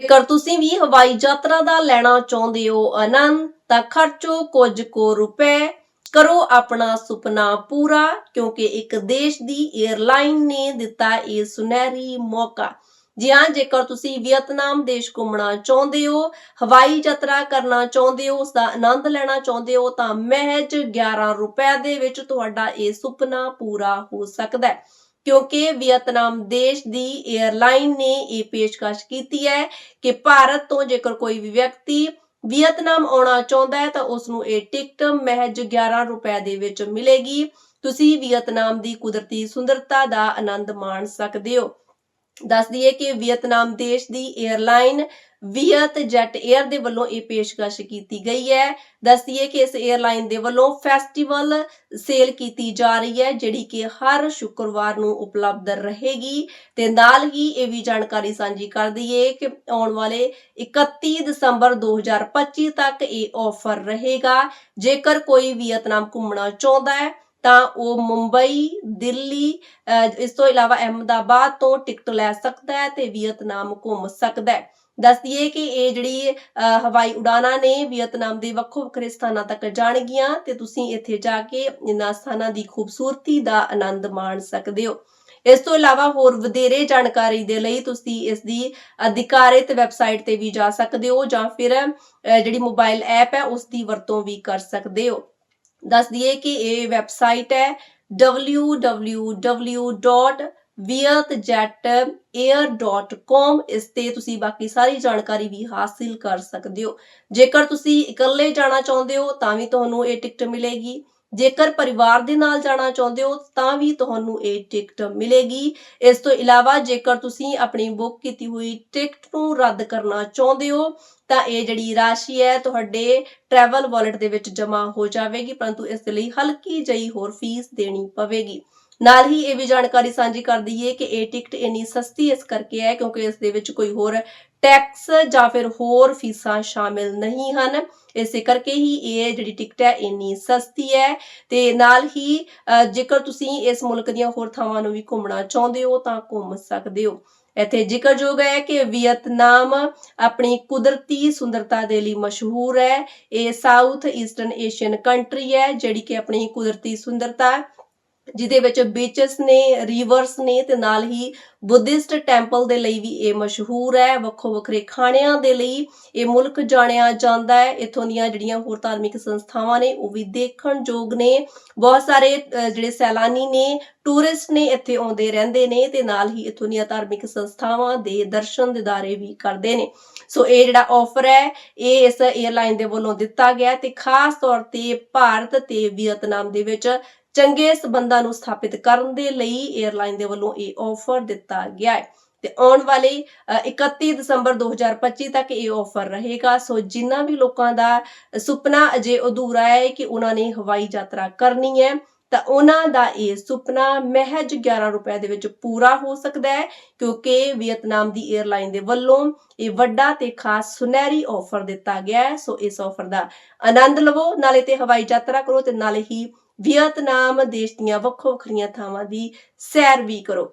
ਜੇਕਰ ਤੁਸੀਂ ਵੀ ਹਵਾਈ ਯਾਤਰਾ ਦਾ ਲੈਣਾ ਚਾਹੁੰਦੇ ਹੋ ਆਨੰਦ ਤਾਂ ਖਰਚੋ ਕੁਝ ਕੁ ਰੁਪਏ ਕਰੋ ਆਪਣਾ ਸੁਪਨਾ ਪੂਰਾ, ਕਿਉਂਕਿ ਇੱਕ ਦੇਸ਼ ਦੀ 에ਅਰਲਾਈਨ ਨੇ ਦਿੱਤਾ ਇਹ ਸੁਨਹਿਰੀ ਮੌਕਾ। ਜੀ ਹਾਂ, ਜੇਕਰ ਤੁਸੀਂ ਵੀਅਤਨਾਮ ਦੇਸ਼ ਘੁੰਮਣਾ ਚਾਹੁੰਦੇ ਹੋ, ਹਵਾਈ ਯਾਤਰਾ ਕਰਨਾ ਚਾਹੁੰਦੇ ਹੋ ਉਸ ਦਾ ਆਨੰਦ ਲੈਣਾ ਚਾਹੁੰਦੇ ਹੋ, ਤਾਂ ਮਹਿਜ 11 ਰੁਪਏ ਦੇ ਵਿੱਚ ਤੁਹਾਡਾ ਇਹ ਸੁਪਨਾ ਪੂਰਾ ਹੋ ਸਕਦਾ ਹੈ। ਕਿਉਂਕਿ ਵੀਅਤਨਾਮ ਦੇਸ਼ ਦੀ 에ਅਰਲਾਈਨ ਨੇ ਇਹ ਪੇਸ਼ਕਸ਼ ਕੀਤੀ ਹੈ ਕਿ ਭਾਰਤ ਤੋਂ ਜੇਕਰ ਕੋਈ ਵੀ ਵਿਅਕਤੀ ਵੀਅਤਨਾਮ ਆਉਣਾ ਚਾਹੁੰਦਾ ਹੈ ਤਾਂ ਉਸ ਨੂੰ ਇਹ ਟਿਕਟ ਮਹਿਜ 11 ਰੁਪਏ ਦੇ ਵਿੱਚ ਮਿਲੇਗੀ। ਤੁਸੀਂ ਵੀਅਤਨਾਮ ਦੀ ਕੁਦਰਤੀ ਸੁੰਦਰਤਾ ਦਾ ਆਨੰਦ ਮਾਣ ਸਕਦੇ ਹੋ। ਦੱਸ ਦਈਏ ਕਿ ਵੀਅਤਨਾਮ ਦੇਸ਼ ਦੀ 에ਅਰਲਾਈਨ ਵੀਅਤ ਜੈਟ 에ਅਰ ਦੇ ਵੱਲੋਂ ਇਹ ਪੇਸ਼ਕਸ਼ ਕੀਤੀ ਗਈ ਹੈ। ਦੱਸ ਦਈਏ ਕਿ ਇਸ 에ਅਰਲਾਈਨ ਦੇ ਵੱਲੋਂ ਫੈਸਟੀਵਲ ਸੇਲ ਕੀਤੀ ਜਾ ਰਹੀ ਹੈ, ਜਿਹੜੀ ਕਿ ਹਰ ਸ਼ੁੱਕਰਵਾਰ ਨੂੰ ਉਪਲਬਧ ਰਹੇਗੀ। ਤੇ ਨਾਲ ਹੀ ਇਹ ਵੀ ਜਾਣਕਾਰੀ ਸਾਂਝੀ ਕਰ ਦਈਏ ਕਿ ਆਉਣ ਵਾਲੇ 31 ਦਸੰਬਰ 2025 ਤੱਕ ਇਹ ਆਫਰ ਰਹੇਗਾ। ਜੇਕਰ ਕੋਈ ਵੀਅਤਨਾਮ ਘੁੰਮਣਾ ਚਾਹੁੰਦਾ ਹੈ ਤਾਂ ਉਹ ਮੁੰਬਈ, ਦਿੱਲੀ ਇਸ ਤੋਂ ਇਲਾਵਾ ਅਹਿਮਦਾਬਾਦ ਤੋਂ ਟਿਕਟ ਲੈ ਸਕਦਾ ਹੈ ਤੇ ਵੀਅਤਨਾਮ ਘੁੰਮ ਸਕਦਾ ਹੈ। ਦੱਸ ਦਈਏ ਕਿ ਇਹ ਜਿਹੜੀ ਹਵਾਈ ਉਡਾਨਾਂ ਨੇ ਵੀਅਤਨਾਮ ਦੇ ਵੱਖੋ ਵੱਖਰੇ ਸਥਾਨਾਂ ਤੱਕ ਜਾਣਗੀਆਂ ਤੇ ਤੁਸੀਂ ਇੱਥੇ ਜਾ ਕੇ ਇਹਨਾਂ ਸਥਾਨਾਂ ਦੀ ਖੂਬਸੂਰਤੀ ਦਾ ਆਨੰਦ ਮਾਣ ਸਕਦੇ ਹੋ। ਇਸ ਤੋਂ ਇਲਾਵਾ ਹੋਰ ਵਧੇਰੇ ਜਾਣਕਾਰੀ ਦੇ ਲਈ ਤੁਸੀਂ ਇਸ ਦੀ ਅਧਿਕਾਰਿਤ ਵੈਬਸਾਈਟ ਤੇ ਵੀ ਜਾ ਸਕਦੇ ਹੋ ਜਾਂ ਫਿਰ ਜਿਹੜੀ ਮੋਬਾਈਲ ਐਪ ਹੈ, ਉਸ ਦੀ ਵਰਤੋਂ ਵੀ ਕਰ ਸਕਦੇ ਹੋ। ਦੱਸ ਦਈਏ ਕਿ ਇਹ ਵੈਬਸਾਈਟ ਹੈ www.vietjetair.com ਇਸ ਤੇ ਤੁਸੀਂ ਬਾਕੀ ਸਾਰੀ ਜਾਣਕਾਰੀ ਵੀ ਹਾਸਿਲ ਕਰ ਸਕਦੇ ਹੋ। ਜੇਕਰ ਤੁਸੀਂ ਇਕੱਲੇ ਜਾਣਾ ਚਾਹੁੰਦੇ ਹੋ, ਤਾਂ ਵੀ ਤੁਹਾਨੂੰ ਇਹ ਟਿਕਟ ਮਿਲੇਗੀ। ਜੇਕਰ ਪਰਿਵਾਰ ਦੇ ਨਾਲ ਜਾਣਾ ਚਾਹੁੰਦੇ ਹੋ, ਤਾਂ ਵੀ ਤੁਹਾਨੂੰ ਇਹ ਟਿਕਟ ਮਿਲੇਗੀ। ਇਸ ਤੋਂ ਇਲਾਵਾ ਜੇਕਰ ਤੁਸੀਂ ਆਪਣੀ ਬੁੱਕ ਕੀਤੀ ਹੋਈ ਟਿਕਟ ਨੂੰ ਰੱਦ ਕਰਨਾ ਚਾਹੁੰਦੇ ਹੋ, ਤਾਂ ਇਹ ਜਿਹੜੀ ਰਾਸ਼ੀ ਹੈ ਤੁਹਾਡੇ ਟਰੈਵਲ ਵਾਲਟ ਦੇ ਵਿੱਚ ਜਮ੍ਹਾਂ ਹੋ ਜਾਵੇਗੀ, ਪਰੰਤੂ ਇਸ ਦੇ ਲਈ ਹਲਕੀ ਜਿਹੀ ਹੋਰ ਫੀਸ ਦੇਣੀ ਪਵੇਗੀ। ਨਾਲ ਹੀ ਇਹ ਵੀ ਜਾਣਕਾਰੀ ਸਾਂਝੀ ਕਰ ਦਈਏ ਕਿ ਇਹ ਟਿਕਟ ਇੰਨੀ ਸਸਤੀ ਇਸ ਕਰਕੇ ਹੈ ਕਿਉਂਕਿ ਇਸ ਦੇ ਵਿੱਚ ਕੋਈ ਹੋਰ ਟੈਕਸ ਜਾਂ ਫਿਰ ਹੋਰ ਫੀਸਾਂ ਸ਼ਾਮਿਲ ਨਹੀਂ ਹਨ। ਇਸੇ ਕਰਕੇ ਹੀ ਇਹ ਜਿਹੜੀ ਟਿਕਟ ਹੈ ਇੰਨੀ ਸਸਤੀ ਹੈ ਤੇ ਨਾਲ ਹੀ ਜੇਕਰ ਤੁਸੀਂ ਇਸ ਮੁਲਕ ਦੀਆਂ ਹੋਰ ਥਾਵਾਂ ਨੂੰ ਵੀ ਘੁੰਮਣਾ ਚਾਹੁੰਦੇ ਹੋ ਤਾਂ ਘੁੰਮ ਸਕਦੇ ਹੋ। ਇੱਥੇ ਜ਼ਿਕਰਯੋਗ ਹੈ ਕਿ ਵੀਅਤਨਾਮ ਆਪਣੀ ਕੁਦਰਤੀ ਸੁੰਦਰਤਾ ਦੇ ਲਈ ਮਸ਼ਹੂਰ ਹੈ। ਇਹ ਸਾਊਥ ਈਸਟਰਨ ਏਸ਼ੀਅਨ ਕੰਟਰੀ ਹੈ ਜਿਹੜੀ ਕਿ ਆਪਣੀ ਕੁਦਰਤੀ ਸੁੰਦਰਤਾ ਜਿਹਦੇ ਵਿੱਚ ਬੀਚਸ ਨੇ ਰਿਵਰਸ ਨੇ ਤੇ ਨਾਲ ਹੀ ਬੁੱਧਿਸਟ ਟੈਂਪਲ ਦੇ ਲਈ ਵੀ ਇਹ ਮਸ਼ਹੂਰ ਹੈ। ਵੱਖੋ ਵੱਖਰੇ ਖਾਣਿਆਂ ਦੇ ਲਈ ਇਹ ਮੁਲਕ ਜਾਣਿਆ ਜਾਂਦਾ ਹੈ। ਇਥੋਂ ਦੀਆਂ ਜਿਹੜੀਆਂ ਹੋਰ ਧਾਰਮਿਕ ਸੰਸਥਾਵਾਂ ਨੇ, ਉਹ ਵੀ ਦੇਖਣ ਯੋਗ ਨੇ। ਬਹੁਤ ਸਾਰੇ ਜਿਹੜੇ ਸੈਲਾਨੀ ਨੇ ਟੂਰਿਸਟ ਨੇ ਇੱਥੇ ਆਉਂਦੇ ਰਹਿੰਦੇ ਨੇ ਤੇ ਨਾਲ ਹੀ ਇਥੋਂ ਦੀਆਂ ਧਾਰਮਿਕ ਸੰਸਥਾਵਾਂ ਦੇ ਦਰਸ਼ਨ ਦਿਦਾਰੇ ਵੀ ਕਰਦੇ ਨੇ। ਸੋ ਇਹ ਜਿਹੜਾ ਆਫਰ ਹੈ, ਇਹ ਇਸ 에ਅਰਲਾਈਨ ਦੇ ਵੱਲੋਂ ਦਿੱਤਾ ਗਿਆ ਤੇ ਖਾਸ ਤੌਰ ਤੇ ਭਾਰਤ ਤੇ ਵੀਅਤਨਾਮ ਦੇ ਵਿੱਚ ਚੰਗੇ ਸਬੰਧਾਂ ਨੂੰ ਸਥਾਪਿਤ ਕਰਨ ਦੇ ਲਈ 에ਅਰਲਾਈਨ ਦੇ ਵੱਲੋਂ ਇਹ ਆਫਰ ਦਿੱਤਾ ਗਿਆ ਹੈ। ਤੇ ਆਉਣ ਵਾਲੇ 31 ਦਸੰਬਰ 2025 ਤੱਕ ਇਹ ਆਫਰ ਰਹੇਗਾ। ਸੋ ਜਿਨ੍ਹਾਂ ਵੀ ਲੋਕਾਂ ਦਾ ਸੁਪਨਾ ਅਜੇ ਅਧੂਰਾ ਹੈ ਕਿ ਉਹਨਾਂ ਨੇ ਹਵਾਈ ਯਾਤਰਾ ਕਰਨੀ ਹੈ, ਤਾਂ ਉਹਨਾਂ ਦਾ ਇਹ ਸੁਪਨਾ ਮਹਿਜ 11 ਰੁਪਏ ਦੇ ਵਿੱਚ ਪੂਰਾ ਹੋ ਸਕਦਾ ਹੈ, ਕਿਉਂਕਿ ਵੀਅਤਨਾਮ ਦੀ 에ਅਰਲਾਈਨ ਦੇ ਵੱਲੋਂ ਇਹ ਵੱਡਾ ਤੇ ਖਾਸ ਸੁਨਹਿਰੀ ਆਫਰ ਦਿੱਤਾ ਗਿਆ ਹੈ। ਸੋ ਇਸ ਆਫਰ ਦਾ ਆਨੰਦ ਲਵੋ, ਨਾਲੇ ਤੇ ਹਵਾਈ ਯਾਤਰਾ ਕਰੋ ਤੇ ਨਾਲੇ ਹੀ ਵੀਅਤਨਾਮ ਦੇਸ਼ ਦੀਆਂ ਵੱਖੋ ਵੱਖਰੀਆਂ ਥਾਵਾਂ ਦੀ ਸੈਰ ਵੀ ਕਰੋ।